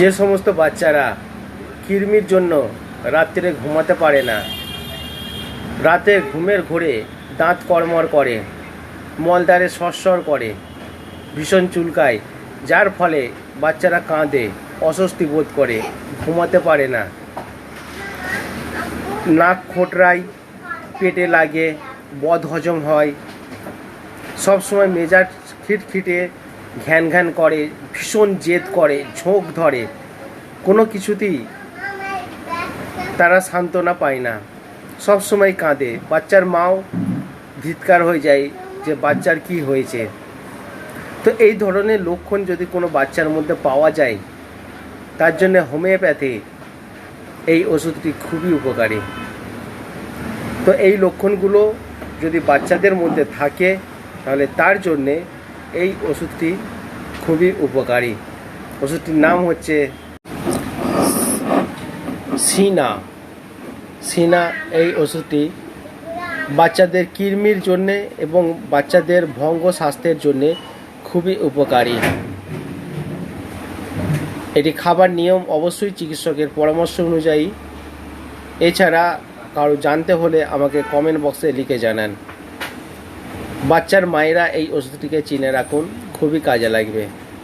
যে সমস্ত বাচ্চারা কৃমির জন্য রাত্রে ঘুমাতে পারে না, রাতে ঘুমের ঘোরে দাঁত কড়মড় করে মলদারে সরসর করে, ভীষণ চুলকায়, যার ফলে বাচ্চারা কাঁদে, অস্বস্তি বোধ করে, ঘুমাতে পারে না। নাক খোঁটরায়, পেটে লাগে বদ হজম হয়, সবসময় মেজাজ খিটখিটে ঘ্যান ঘ্যান করে, ভীষণ জেদ করে, ঝোঁক ধরে। কোনো কিছুতেই তারা সান্ত্বনা পায় না। সব সময় কাঁদে। বাচ্চার মাও ধিৎকার হয়ে যায় যে বাচ্চার কি হয়েছে। তো এই ধরনের লক্ষণ যদি কোনো বাচ্চার মধ্যে পাওয়া যায়, তার জন্য হোমিওপ্যাথি এই ওষুধটি খুবই উপকারী। তো এই লক্ষণগুলো যদি বাচ্চাদের মধ্যে থাকে, তাহলে তার জন্যে এই ওষুধটি খুবই উপকারী। ওষুধটির নাম হচ্ছে সিনা। সিনা এই ওষুধটি বাচ্চাদের কৃমির জন্যে এবং বাচ্চাদের ভঙ্গ স্বাস্থ্যের জন্যে খুবই উপকারী। এটি খাবার নিয়ম অবশ্যই চিকিৎসকের পরামর্শ অনুযায়ী। এছাড়া কারও জানতে হলে আমাকে কমেন্ট বক্সে লিখে জানান। বাচ্চার মায়েরা এই ওষুধটিকে চিনে রাখুন খুবই কাজে লাগবে।